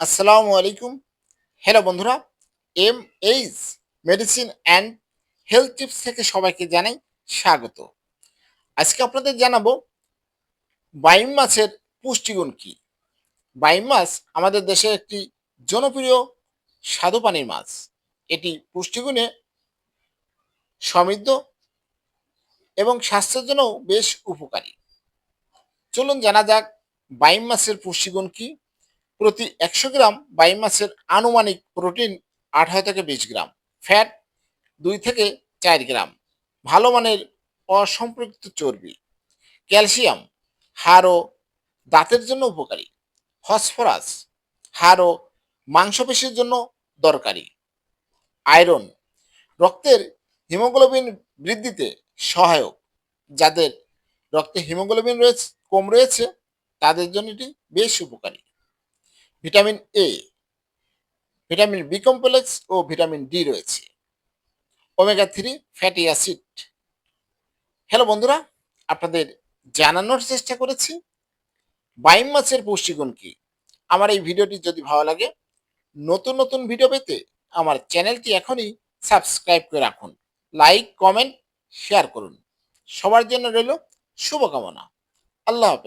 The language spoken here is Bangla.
আসসালামু আলাইকুম। হ্যালো বন্ধুরা M H medicine and health tips থেকে সবাইকে জানাই স্বাগত। আজকে আপনাদের জানাব, বাইম মাছের পুষ্টিগুণ কি? বাইম মাছ আমাদের দেশের একটি জনপ্রিয় স্বাদু পানির মাছ। এটি পুষ্টিগুণে সমৃদ্ধ এবং স্বাস্থ্যের জন্যও বেশ উপকারী। চলুন জানা যাক, বাইম মাছের পুষ্টিগুণ কি? প্রতি একশো গ্রাম বাইম মাছের আনুমানিক প্রোটিন আঠারো থেকে বিশ গ্রাম। ফ্যাট দুই থেকে চার গ্রাম। ভালো মানের অসম্পৃক্ত চর্বি। ক্যালসিয়াম হাড় ও দাঁতের জন্য উপকারী। ফসফরাস হাড় ও মাংসপেশির জন্য দরকারি। আয়রন, রক্তের হিমোগ্লোবিন বৃদ্ধিতে সহায়ক। যাদের রক্তে হিমোগ্লোবিন রয়েছে, কম রয়েছে, তাদের জন্য এটি বেশ উপকারী। Vitamin A vitamin B complex O vitamin D রয়েছে। Omega three fatty acid hello বন্ধুরা, আপনাদের জানানোর চেষ্টা করেছি, বাইম মাছের পুষ্টিগুণ কি? আমার এই ভিডিওটি যদি ভালো লাগে, নতুন নতুন ভিডিও পেতে আমার চ্যানেলটি এখনই সাবস্ক্রাইব করে রাখুন। লাইক, কমেন্ট, শেয়ার করুন। সবার জন্য রইল শুভকামনা। আল্লাহ হাফেজ।